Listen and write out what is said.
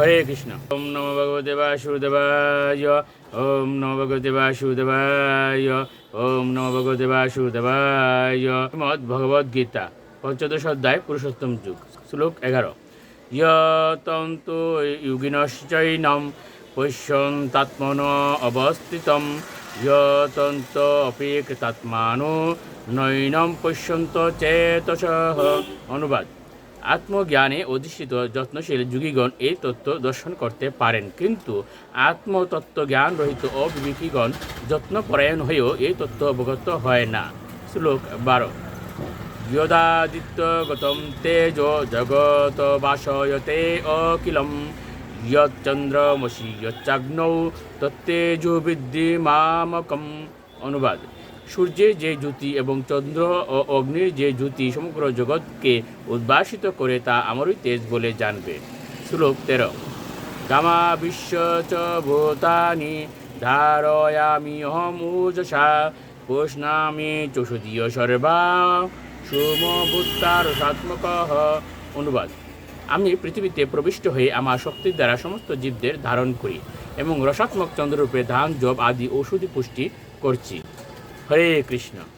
হরে কৃষ্ণ। ওম নম ভগবতে বাসুদেবায়, ওম নম ভগবতে বাসুদেবায়, ওম নম ভগবতে বাসুদেবায়। শ্রীমদ ভগবদ গীতা, পঞ্চদশ অধ্যায়, পুরুষোত্তম যুগ, শ্লোক এগারো। ইয়তন্তু যোগিনশ্চৈনম পশ্যন্তাত্মন অবস্থিতম ইয়তন্ত অপেক্ষতাত্মানো নৈনম পশ্যন্ত চেতস। অনুবাদ। আত্মজ্ঞানে অধিষ্ঠিত যত্নশীল যুগীগণ এই তত্ত্ব দর্শন করতে পারেন। কিন্তু আত্মতত্ত্ব জ্ঞান রহিত অবিবেকীগণ যত্নপরায়ণ হয়েও এই তত্ত্ব অবগত হয় না। শ্লোক বারো। যদাদিত্য গতম তেজ জগত বাসয়তে অখিলম, যচ্চন্দ্রমসি যচ্চাগ্নৌ তত্তেজো বৃদ্ধি মামকম অনুবাদ। সূর্যের যে জ্যোতি এবং চন্দ্র ও অগ্নির যে জ্যোতি সমগ্র জগৎকে উদ্ভাসিত করে তা আমারই তেজ বলে জানবে। শ্লোক তেরো। গামা বিশ্ব চ ভূতানি ধারয়ামি অহমূজসা পোষণামি চষদীয় সর্বা সোমভূতার সাত্মক অনুবাদ। আমি পৃথিবীতে প্রবিষ্ট হয়ে আমার শক্তির দ্বারা সমস্ত জীবদের ধারণ করি এবং রসাত্মক চন্দ্ররূপে ধান, জব আদি ঔষধি পুষ্টি করছি। হরে কৃষ্ণ।